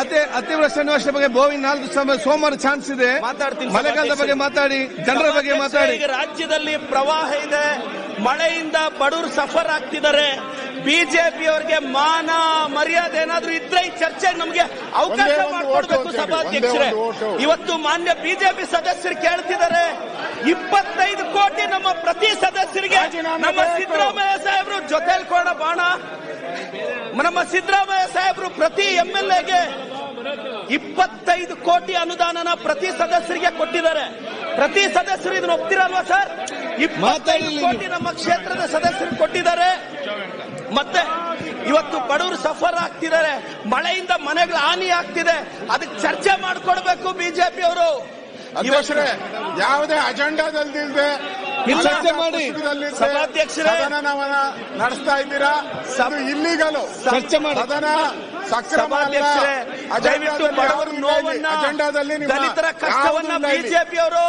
ಅತಿ ಅತಿವೃಷ್ಟಿ ಅನಾವೃಷ್ಟಿ ಬಗ್ಗೆ ಬೋವಿ ನಾಲ್ಕು ಸಮ- ಸೋಮವಾರ ಚಾನ್ಸ್ ಇದೆ. ಮಾತಾಡ್ತೀನಿ ಮಳೆಗಾಲದ ಬಗ್ಗೆ ಮಾತಾಡಿ ಜನರ ಬಗ್ಗೆ ಮಾತಾಡಿ. ಈಗ ರಾಜ್ಯದಲ್ಲಿ ಪ್ರವಾಹ ಇದೆ. ಮಳೆಯಿಂದ ಬಡವರು ಸಫರ್ ಆಗ್ತಿದ್ದಾರೆ. ಬಿಜೆಪಿ ಅವರಿಗೆ ಮಾನ ಮರ್ಯಾದೆ ಏನಾದ್ರೂ ಇದ್ರೆ ಈ ಚರ್ಚೆ ನಮಗೆ ಅವಕಾಶ ಮಾಡಿಕೊಡ್ಬೇಕು ಸಭಾಧ್ಯಕ್ಷರೇ. ಇವತ್ತು ಮಾನ್ಯ ಬಿಜೆಪಿ ಸದಸ್ಯರು ಕೇಳ್ತಿದ್ದಾರೆ. ಇಪ್ಪತ್ತೈದು ಕೋಟಿ ನಮ್ಮ ಪ್ರತಿ ಸದಸ್ಯರಿಗೆ ನಮ್ಮ. ಸಿದ್ದರಾಮಯ್ಯ ಸಾಹೇಬರು ಜೊತೆಲಿ ಕೊಡ ಬಾಣ. ನಮ್ಮ ಸಿದ್ದರಾಮಯ್ಯ ಸಾಹೇಬರು ಪ್ರತಿ ಎಂ ಎಲ್ ಎಗೆ ಇಪ್ಪತ್ತೈದು ಕೋಟಿ ಅನುದಾನನ ಪ್ರತಿ ಸದಸ್ಯರಿಗೆ ಕೊಟ್ಟಿದ್ದಾರೆ. ಪ್ರತಿ ಸದಸ್ಯರು ಇದನ್ನ ಒಪ್ತಿರಲ್ವಾ ಸರ್? ಇಪ್ಪತ್ತೈದು ಕೋಟಿ ನಮ್ಮ ಕ್ಷೇತ್ರದ ಸದಸ್ಯರು ಕೊಟ್ಟಿದ್ದಾರೆ. ಮತ್ತೆ ಇವತ್ತು ಬಡವರು ಸಫರ್ ಆಗ್ತಿದ್ದಾರೆ. ಮಳೆಯಿಂದ ಮನೆಗಳು ಹಾನಿ ಆಗ್ತಿದೆ. ಅದಕ್ಕೆ ಚರ್ಚೆ ಮಾಡ್ಕೊಡ್ಬೇಕು ಬಿಜೆಪಿ ಅವರು. ಯಾವುದೇ ಅಜೆಂಡಾದಲ್ದಿಲ್ದೆ ಚರ್ಚೆ ಮಾಡಿ. ಸಭಾಧ್ಯಕ್ಷರೇ. ನಡೆಸ್ತಾ ಇದ್ದೀರಾ? ಇಲ್ಲಿಗಲು ಚರ್ಚೆ ಮಾಡಿ. ಸಭಾಧ್ಯಕ್ಷರೇ ದಯವಿಟ್ಟು ಅಜೆಂಡಾದಲ್ಲಿ ಬಡವರ. ನೋವನ್ನ ದಲಿತರ ಕಷ್ಟವನ್ನ. ಬಿಜೆಪಿ ಅವರು.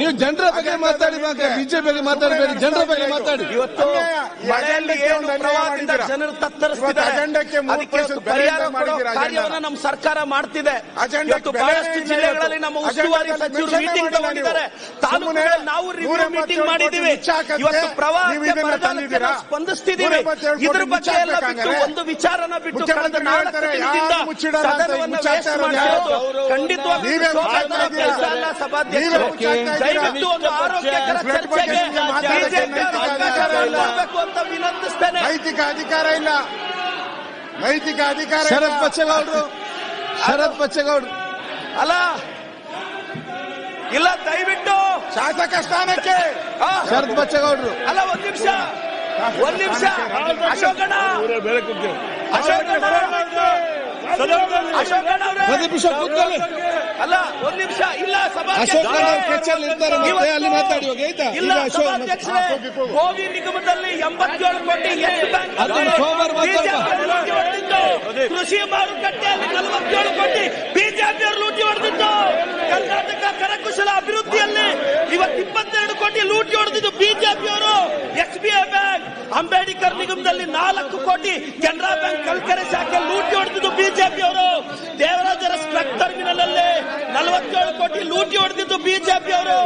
ನೀವು ಜನರ ಬಗ್ಗೆ ಮಾತಾಡಿ ಬಿಜೆಪಿ ಬಗ್ಗೆ ಮಾತಾಡಬೇಡಿ ಜನರ ಬಗ್ಗೆ ಮಾತಾಡಿ. ಇವತ್ತು. ಮಳೆಯಲ್ಲಿ ಏನು ಪ್ರವಾಹದಿಂದ ಜನರು ತತ್ತರಿಸ್ತಿದ್ದಾರೆ. ಅಜೆಂಡಕ್ಕೆ ಅದಕ್ಕೆ ಪರಿಹಾರ ಕೊಡೋ ಕಾರ್ಯವನ್ನ ನಮ್ಮ ಸರ್ಕಾರ ಮಾಡ್ತಿದೆ. ಅಜೆಂಡಕ್ಕೆ ಇವತ್ತು ಬಹಳಷ್ಟು ಜಿಲ್ಲೆಗಳಲ್ಲಿ ನಮ್ಮ ಉಸ್ತುವಾರಿ ಸಚಿವರು ಮೀಟಿಂಗ್ ತಗೊಂಡಿದ್ದಾರೆ. ತಾಲೂಕುಗಳಲ್ಲಿ ನಾವು ರಿವ್ಯೂ ಮೀಟಿಂಗ್ ಮಾಡಿದ್ದೀವಿ. ಇವತ್ತು ಪ್ರವಾಹಕ್ಕೆ ಬರಗಾಲಕ್ಕೆ ಸ್ಪಂದಿಸ್ತಿದ್ದೀವಿ. ಇದ್ರ ಬಗ್ಗೆ ಎಲ್ಲ ಬಿಟ್ಟು ಒಂದು ವಿಚಾರನ ಬಿಟ್ಟು? ದಯವಿಟ್ಟು ಒಂದು ಆರೋಗ್ಯಕರ ಚರ್ಚೆಗೆ ಅಂತ ವಿನಂತಿಸ್ತೇನೆ. ನೈತಿಕ ಅಧಿಕಾರ ಇಲ್ಲ. ನೈತಿಕ ಅಧಿಕಾರ. ಶರತ್ ಬಚ್ಚೇಗೌಡರು ಶರತ್ ಬಚ್ಚೇಗೌಡರು ಅಲ್ಲ ಇಲ್ಲ ದಯವಿಟ್ಟು ಶಾಸಕ ಸ್ಥಾನಕ್ಕೆ. ಆ, ಶರತ್ ಬಚ್ಚೇಗೌಡರು ಅಲ್ಲ ಒಂದ್ ನಿಮಿಷ. ಒಂದ್ ನಿಮಿಷ. ಅಶೋಕಣ್ಣ. ಅಶೋಕಣ್ಣ. ಅಶೋಕಣ್ಣ. ಪ್ರದೀಪ್ ಈಶ್ವರ್ ಕೂತ್ಕೊಳ್ಳಿ ಅಲ್ಲ ಒಂದ್ ನಿಮಿಷ. ಇಲ್ಲ ಸಭಾ ಅಲ್ಲಿ ಮಾತಾಡಿ ಹೋಗಿ ಆಯ್ತಾ? ಇಲ್ಲ ಸಭಾಧ್ಯಕ್ಷರೇ ಗೋವಿ ನಿಗಮದಲ್ಲಿ ಎಂಬತ್ತೇಳು ಕೋಟಿ ಎಷ್ಟು ಬ್ಯಾಂಕ್ ಕೃಷಿ ಮಾರುಕಟ್ಟೆಯಲ್ಲಿ ನಲವತ್ತೇಳು ಕೋಟಿ ಬಿಜೆಪಿ ಲೂಟಿ ಹೊಡೆದಿದ್ದು ಕರ್ನಾಟಕ ಕರಕುಶಲ ಅಭಿವೃದ್ಧಿಯಲ್ಲಿ ಇವತ್ತು ಇಪ್ಪತ್ತೆರಡು ಕೋಟಿ ಲೂಟಿ ಹೊಡೆದಿದ್ದು ಬಿಜೆಪಿಯವರು S B I bank. Ambedkar ನಿಗಮದಲ್ಲಿ ನಾಲ್ಕು ಕೋಟಿ ಕೆನರಾ ಬ್ಯಾಂಕ್ ಕಲ್ಕರೆ ಶಾಖೆ ಲೂಟಿ ಹೊಡೆದಿದ್ದು ಬಿಜೆಪಿ ಅವರು. ದೇವರಾಜರ ಸ್ಟ್ರಕ್ ಟರ್ಮಿನಲ್ ಅಲ್ಲಿ ನಲವತ್ತೇಳು ಕೋಟಿ ಲೂಟಿ ಹೊಡೆದಿದ್ದು ಬಿಜೆಪಿ ಅವರು.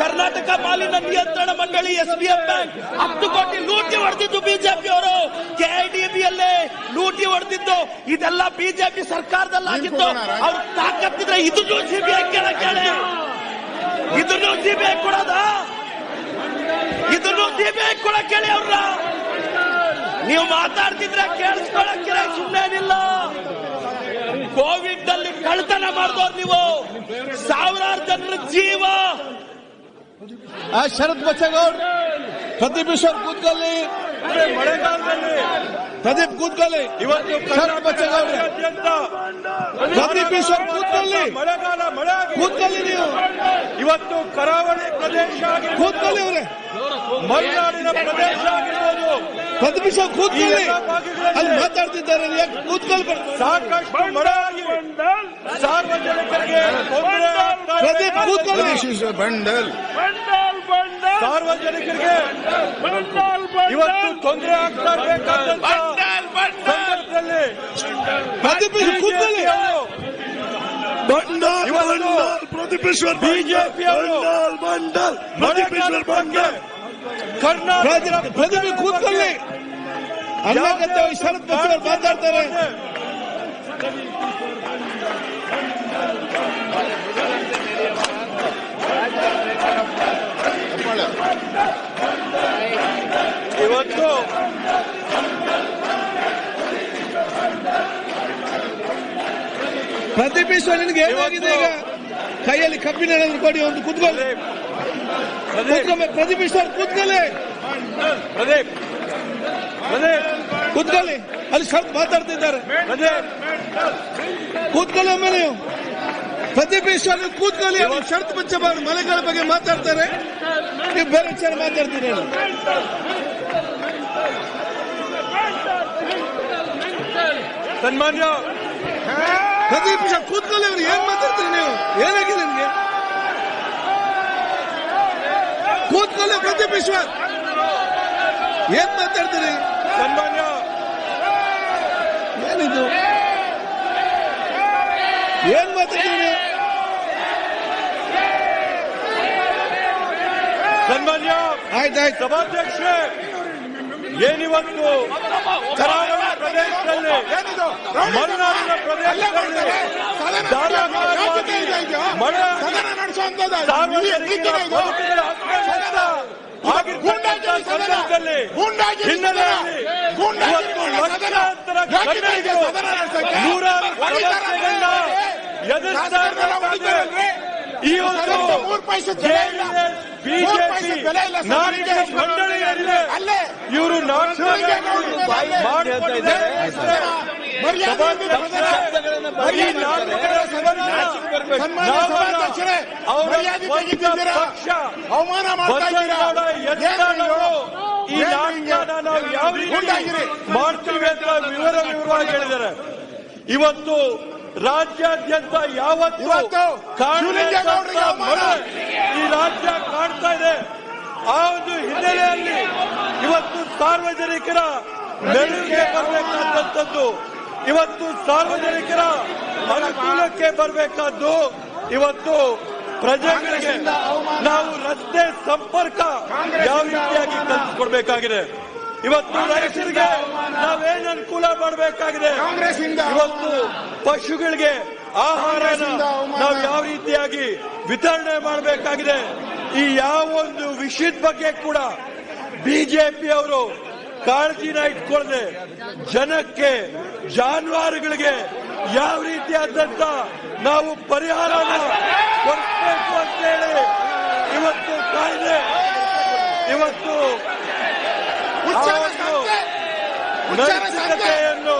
ಕರ್ನಾಟಕ ಮಾಲಿನ್ಯ ನಿಯಂತ್ರಣ ಮಂಡಳಿ ಎಸ್ ಬಿ ಎಫ್ ಬ್ಯಾಂಕ್ ಹತ್ತು ಕೋಟಿ ಲೂಟಿ ಹೊಡೆದಿದ್ದು ಬಿಜೆಪಿ ಅವರು. ಕೆಐಡಿಬಿಯಲ್ಲಿ ಲೂಟಿ ಹೊಡೆದಿದ್ದು. ಇದೆಲ್ಲ ಬಿಜೆಪಿ ಸರ್ಕಾರದಲ್ಲಿ ಆಗಿದ್ದು ಅವ್ರು ತಾಕತ್ತಿದ್ರೆ ಇದನ್ನು ಸಿಬಿಐ ಕೇಳಿ ಇದನ್ನು ಸಿಬಿಐ ಕೊಡೋದ? ಇದನ್ನು ಸಿಬಿಐ ಕೊಡ ಕೇಳಿ ಅವ್ರನ್ನ ನೀವು ಮಾತಾಡ್ತಿದ್ರೆ ಕೇಳಿಸ್ಕೊಳಕ್ಕೆ ಸುಮ್ಮನೇನಿಲ್ಲ ಕೋವಿಡ್ ಅಲ್ಲಿ ಕಳ್ತನ ಮಾಡಿದವ್ರು ನೀವು. ಸಾವಿರಾರು ಜನರ ಜೀವ. ಆ ಶರತ್ ಬಚ್ಚೇಗೌಡ್ ಪ್ರದೀಪ್ ಈಶ್ವರ್ ಕೂತ್ಕೊಳ್ಳಿ. ಪ್ರದೀಪ್ ಕೂತ್ಕೊಳ್ಳಿ. ಇವತ್ತು ಶರತ್ ಬಚ್ಚೇಗೌಡ್ರೆ ಪ್ರದೀಪ್ ಈಶ್ವರ್ ಕೂತ್ಕೊಳ್ಳಿ. ಮಳೆಗಾಲ ಮಳೆ. ಕೂತ್ಕೊಳ್ಳಿ ನೀವು. ಇವತ್ತು ಕರಾವಳಿ ಪ್ರದೇಶ ಕೂತ್ಕೊಳ್ಳಿ ಅವ್ರೆ. ಮಲೆನಾಡಿನ ಪ್ರದೇಶ ಆಗಿರ್ಬೋದು ಪ್ರದೀಪ್ ಈಶ್ವರ್ ಕೂತ್ಕೊಳ್ಳಿ ಅಲ್ಲಿ ಮಾತಾಡ್ತಿದ್ದಾರೆ ಯಾಕೆ ಕೂತ್ಕೊಳ್ಬೇಡಿ ಸಾಕಷ್ಟು ಮಳೆ ಆಗಿ ಸಾರ್ವಜನಿಕರಿಗೆ ತೊಂದರೆ ಆಗ್ತಾ ಇದೆ. ಪ್ರದೀಪ್ ಕೂತ್ಕೊಳ್ಳಿ ಬಂಡಲ್ ಸಾರ್ವಜನಿಕರಿಗೆ ಇವತ್ತು ತೊಂದರೆ ಆಗ್ತಾ ಇರಬೇಕಾದಂತ ಸಂದರ್ಭದಲ್ಲಿ ಪ್ರದೀಪ್ ಈಶ್ವರ್ ಕೂತ್ಕೊಳ್ಳಿ ಇವತ್ತು ಬಿಜೆಪಿ ಅವರು ಮಳೆಗಾಲದ ಬಗ್ಗೆ ಕರ್ನಾಟಕ ಪ್ರದೀಪ್ ಕೂತ್ಕೊಳ್ಳಿ. ಅಣ್ಣಗತ್ತೆ ಶರತ್ ಬಚ್ಚೇಗೌಡ್ ಮಾತಾಡ್ತಾರೆ. ಇವತ್ತು ಪ್ರದೀಪ್ ನಿನ್ಗೆ ಏನಾಗಿದೆ ಈಗ? ಕೈಯಲ್ಲಿ ಕಬ್ಬಿನ ಕೊಡಿ ಒಂದು ಕೂತ್ಕೊಳ್ಳಿ. ಪ್ರದೀಪ್. ಸರ್ ಕೂತ್ಕೊಳ್ಳಿ. ಪ್ರದೀಪ್. ಪ್ರದೀಪ್. ಕೂತ್ಕೊಳ್ಳಿ. ಅಲ್ಲಿ ಸ್ವಲ್ಪ ಮಾತಾಡ್ತಿದ್ದಾರೆ. ಕೂತ್ಕೊಳ್ಳಿ ಒಮ್ಮೆ ನೀವು. ಪ್ರದೀಪ್ ಈಶ್ವರ್ ಕೂತ್ಕೊಳ್ಳಿ. ಶರತ್ ಬಚ್ಚಬಾರ್ದು ಮಲೆಗಳ ಬಗ್ಗೆ ಮಾತಾಡ್ತಾರೆ. ನೀವು ಬೇರೆ ವಿಚಾರ ಮಾತಾಡ್ತೀರಿ. ಸನ್ಮಾನ್ಯ. ಪ್ರದೀಪ್ ಈಶ್ವರ್ ಕೂತ್ಕೊಳ್ಳಿ ಅವ್ರು ಏನ್ ಮಾತಾಡ್ತೀರಿ ನೀವು? ಏನಾಗಿದೆ ನಿಮ್ಗೆ? ಕೂತ್ಕೊಳ್ಳಿ ಪ್ರದೀಪ್ ಈಶ್ವರ್ ಏನ್ ಮಾತಾಡ್ತೀರಿ ಸನ್ಮಾನ್ಯ ಏನಿದು ಏನ್ ಮಾತಾಡ್ತೀರಿ ನೀವು ಸನ್ಮಾನ್ಯ ಆಯ್ತಾಯ್ತು ಸಭಾಧ್ಯಕ್ಷೆ ಏನಿವತ್ತು ಕರಾವಳಿ ಪ್ರದೇಶದಲ್ಲಿ ಮಲೆನಾಡಿನ ಪ್ರದೇಶದಲ್ಲಿ ನೂರಾರು ಸಮಸ್ಯೆಗಳನ್ನ ಎದುರಿಸ್ತಾ ಒಂದು ಜೆಡಿಎಸ್ ಬಿಜೆಪಿ ನಾಡಿನ ಮಂಡಳಿಯಲ್ಲಿದೆ ಇವರು ಬಾಯ್ ಸದನ ಪಕ್ಷ. ಅವಮಾನ ಯತ್ನಾಳವರು ಈ ನಾಟಕನ ನಾವು ಯಾವ ರೀತಿ ಮಾಡ್ತೀವಿ ಅಂತ ವಿವರ ವಿವರವಾಗಿ ಹೇಳಿದ್ದಾರೆ. ಇವತ್ತು ರಾಜ್ಯಾದ್ಯಂತ ಯಾವತ್ತು ಕಾಂಗ್ರೆಸ್ ಈ ರಾಜ್ಯ ಕಾಡ್ತಾ ಇದೆ. ಆ ಒಂದು ಹಿನ್ನೆಲೆಯಲ್ಲಿ ಇವತ್ತು ಸಾರ್ವಜನಿಕರ ನೆರವಿಗೆ ಬರಬೇಕಾದಂಥದ್ದು ಇವತ್ತು ಸಾರ್ವಜನಿಕರ ಅನುಕೂಲಕ್ಕೆ ಬರಬೇಕಾದ್ದು ಇವತ್ತು ಪ್ರಜೆಗಳಿಗೆ ನಾವು ರಸ್ತೆ ಸಂಪರ್ಕ ಯಾವ ರೀತಿಯಾಗಿ ಕಲ್ಪಿಸಿಕೊಡ್ಬೇಕಾಗಿದೆ? ಇವತ್ತು ರೈತರಿಗೆ ನಾವೇನ್ ಅನುಕೂಲ ಮಾಡಬೇಕಾಗಿದೆ? ಇವತ್ತು ಪಶುಗಳಿಗೆ ಆಹಾರ ನಾವು ಯಾವ ರೀತಿಯಾಗಿ ವಿತರಣೆ ಮಾಡಬೇಕಾಗಿದೆ? ಈ ಯಾವ ಒಂದು ವಿಷಯದ ಬಗ್ಗೆ ಕೂಡ ಬಿಜೆಪಿ ಅವರು ಕಾಳಜಿನ ಇಟ್ಕೊಳ್ಳದೆ ಜನಕ್ಕೆ ಜಾನುವಾರುಗಳಿಗೆ ಯಾವ ರೀತಿಯಾದಂತ ನಾವು ಪರಿಹಾರ ಕೊಡಿಸಬೇಕು ಅಂತೇಳಿ ಇವತ್ತು ಕಾಯ್ದೆ. ಇವತ್ತು ನೈತಿಕತೆಯನ್ನು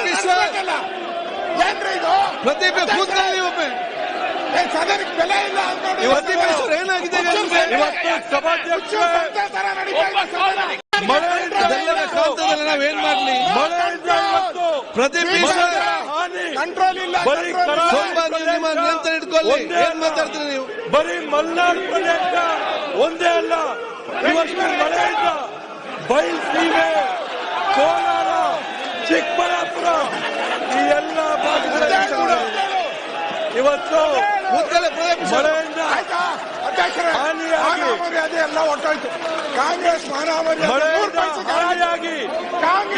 ನಡೆಸಬೇಕಲ್ಲ. ಏನ್ರಿ ಕೂತ್ಕೊಳ್ಳಿ ಒಮ್ಮೆ. ಸದನಕ್ಕೆ ಬೆಲೆ ಇಲ್ಲ ಅಂದ್ಕೊಂಡು ಪ್ರದೀಪ್ ಏನಾಗಿದೆ ಈಗ ನಿಮ್ಗೆ? ಇವತ್ತು ಸಭಾಧ್ಯಕ್ಷ ಉಚ್ಚಾರ ಸಂತೆ ತರ ನಡೀತಾ ಇದೆ ಸದನ. ಮಳೆಯಿಂದ ಕಾಂತದಲ್ಲಿ ನಾವೇನ್ ಮಾಡ್ಲಿ ಮಳೆಯಿಂದ ಇವತ್ತು ಪ್ರದೀಪ್ ಹಾನಿ ಕಂಟ್ರೋಲ್ ಇಲ್ಲ ನಿಮ್ಮ ನಿಯಂತ್ರಣ ಇಟ್ಕೊಳ್ಳಿ ಏನ್ ಮಾತಾಡ್ತೀರಿ ನೀವು ಬರೀ ಮಲೆನಾಡು ಪ್ರದೇಶ ಒಂದೇ ಅಲ್ಲ ಇವತ್ತು ಮಳೆಯಿಂದ ಬಯಲುಸೀಮೆ ಕೋಲಾರ ಚಿಕ್ಕಬಳ್ಳಾಪುರ ಈ ಎಲ್ಲ ಭಾಗಗಳಲ್ಲಿ ಇವತ್ತು ಮಳೆಯಿಂದ ಎಲ್ಲ ಕಾಂಗ್ರೆಸ್ ಕಾಂಗ್ರೆಸ್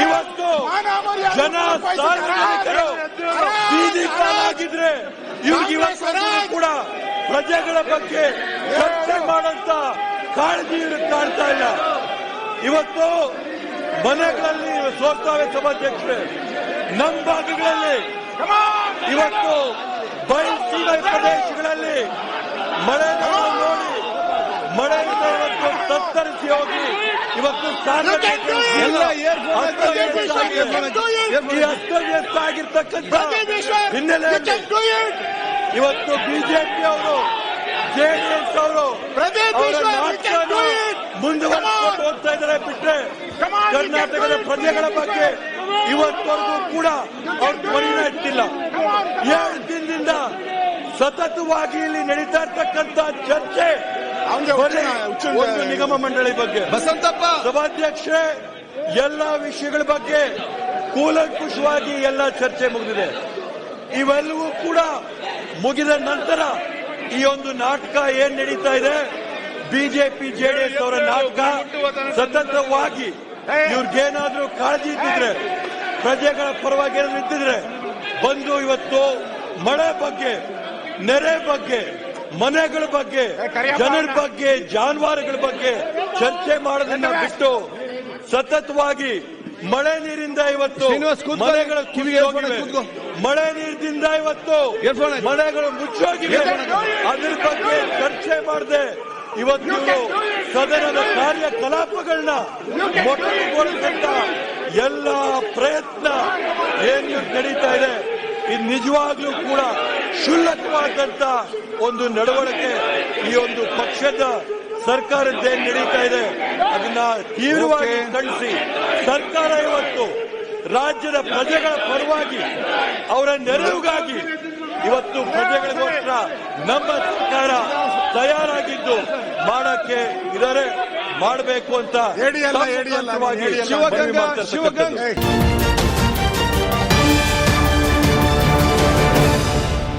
ಇವತ್ತು ಜನ. ಬೀದಿ ಇವ್ರಿಗೆ ಇವತ್ತು ಕೂಡ ಪ್ರಜೆಗಳ ಬಗ್ಗೆ ಚರ್ಚೆ ಮಾಡಂತ ಕಾಳಜಿ ಕಾಣ್ತಾ ಇಲ್ಲ. ಇವತ್ತು ಮನೆಗಳಲ್ಲಿ ಸೋರ್ತಾವೆ ಸಭಾಧ್ಯಕ್ಷರೇ ನಮ್ಮ ಭಾಗಗಳಲ್ಲಿ ಇವತ್ತು ಬಯಲುಸೀಮೆ ಪ್ರದೇಶಗಳಲ್ಲಿ. ಮಳೆ ನೋಡಿ. ಮಳೆ ಇವತ್ತು ತತ್ತರಿಸಿ ಹೋಗಿ. ಇವತ್ತು ಅಸ್ತವ್ಯಸ್ತ ಆಗಿರ್ತಕ್ಕಂಥ ಹಿನ್ನೆಲೆಯಲ್ಲಿ ಇವತ್ತು ಬಿಜೆಪಿ ಅವರು ಜೆಡಿಎಸ್ ಅವರು ಮುಂದುವರೆಸಿಕೊಂಡು ಹೋಗ್ತಾ ಇದ್ದಾರೆ ಬಿಟ್ರೆ on, ಕರ್ನಾಟಕದ ಪ್ರಜೆಗಳ ಬಗ್ಗೆ ಇವತ್ತವರೆಗೂ ಕೂಡ ಅವ್ರ ಧ್ವನಿನ ಇಟ್ಟಿಲ್ಲ. ಏಳು ದಿನದಿಂದ ಸತತವಾಗಿ ಇಲ್ಲಿ ನಡೀತಾ ಇರ್ತಕ್ಕಂತ ಚರ್ಚೆ ಒಂದು ನಿಗಮ ಮಂಡಳಿ ಬಗ್ಗೆ. ಬಸಂತಪ್ಪ. ಸಭಾಧ್ಯಕ್ಷೆ ಎಲ್ಲ ವಿಷಯಗಳ ಬಗ್ಗೆ ಕೂಲಂಕುಷವಾಗಿ ಎಲ್ಲ ಚರ್ಚೆ ಮುಗಿದಿದೆ. ಇವೆಲ್ಲವೂ ಕೂಡ ಮುಗಿದ ನಂತರ ಈ ಒಂದು ನಾಟಕ ಏನ್ ನಡೀತಾ ಇದೆ? ಬಿಜೆಪಿ ಜೆಡಿಎಸ್ ಅವರ ನಾಟಕ. ಸತತವಾಗಿ ಇವ್ರಿಗೇನಾದ್ರೂ ಕಾಳಜಿ ಇದ್ದಿದ್ರೆ ಪ್ರಜೆಗಳ ಪರವಾಗಿ ಏನಾದ್ರು ಇದ್ದಿದ್ರೆ ಬಂದು ಇವತ್ತು ಮಳೆ ಬಗ್ಗೆ ನೆರೆ ಬಗ್ಗೆ ಮನೆಗಳ ಬಗ್ಗೆ ಜನರ ಬಗ್ಗೆ ಜಾನುವಾರುಗಳ ಬಗ್ಗೆ ಚರ್ಚೆ ಮಾಡೋದನ್ನ ಬಿಟ್ಟು ಸತತವಾಗಿ ಮಳೆ ನೀರಿಂದ ಇವತ್ತು ಮನೆಗಳ. ಕೂತ್ಕೊ. ಮಳೆ ನೀರಿನಿಂದ ಇವತ್ತು. ಮನೆಗಳು ಮುಚ್ಚೋಗಿವೆ ಅದ್ರ ಬಗ್ಗೆ ಚರ್ಚೆ ಮಾಡದೆ ಇವತ್ತು ಸದನದ ಕಾರ್ಯಕಲಾಪಗಳನ್ನ ಮೊಟಕುಗೊಳಿಸಂತ ಎಲ್ಲ ಪ್ರಯತ್ನ ಏನು ನಡೀತಾ ಇದೆ ಇದು ನಿಜವಾಗ್ಲೂ ಕೂಡ ಕ್ಷುಲ್ಲಕವಾದಂತ ಒಂದು ನಡವಳಿಕೆ ಈ ಒಂದು ಪಕ್ಷದ ಸರ್ಕಾರದ್ದೇನ್ ನಡೀತಾ ಇದೆ ಅದನ್ನ ತೀವ್ರವಾಗಿ. ಖಂಡಿಸಿ ಸರ್ಕಾರ ಇವತ್ತು ರಾಜ್ಯದ ಪ್ರಜೆಗಳ ಪರವಾಗಿ ಅವರ ನೆರವಿಗಾಗಿ ಇವತ್ತು ಪ್ರಜೆಗಳಿಗೋಸ್ಕರ ನಮ್ಮ ಸರ್ಕಾರ ತಯಾರಾಗಿದ್ದು ಮಾಡಕ್ಕೆ ಇದಾರೆ ಮಾಡಬೇಕು ಅಂತ ಶಿವಗಂಗಾ ಶಿವಗಂಗಾ.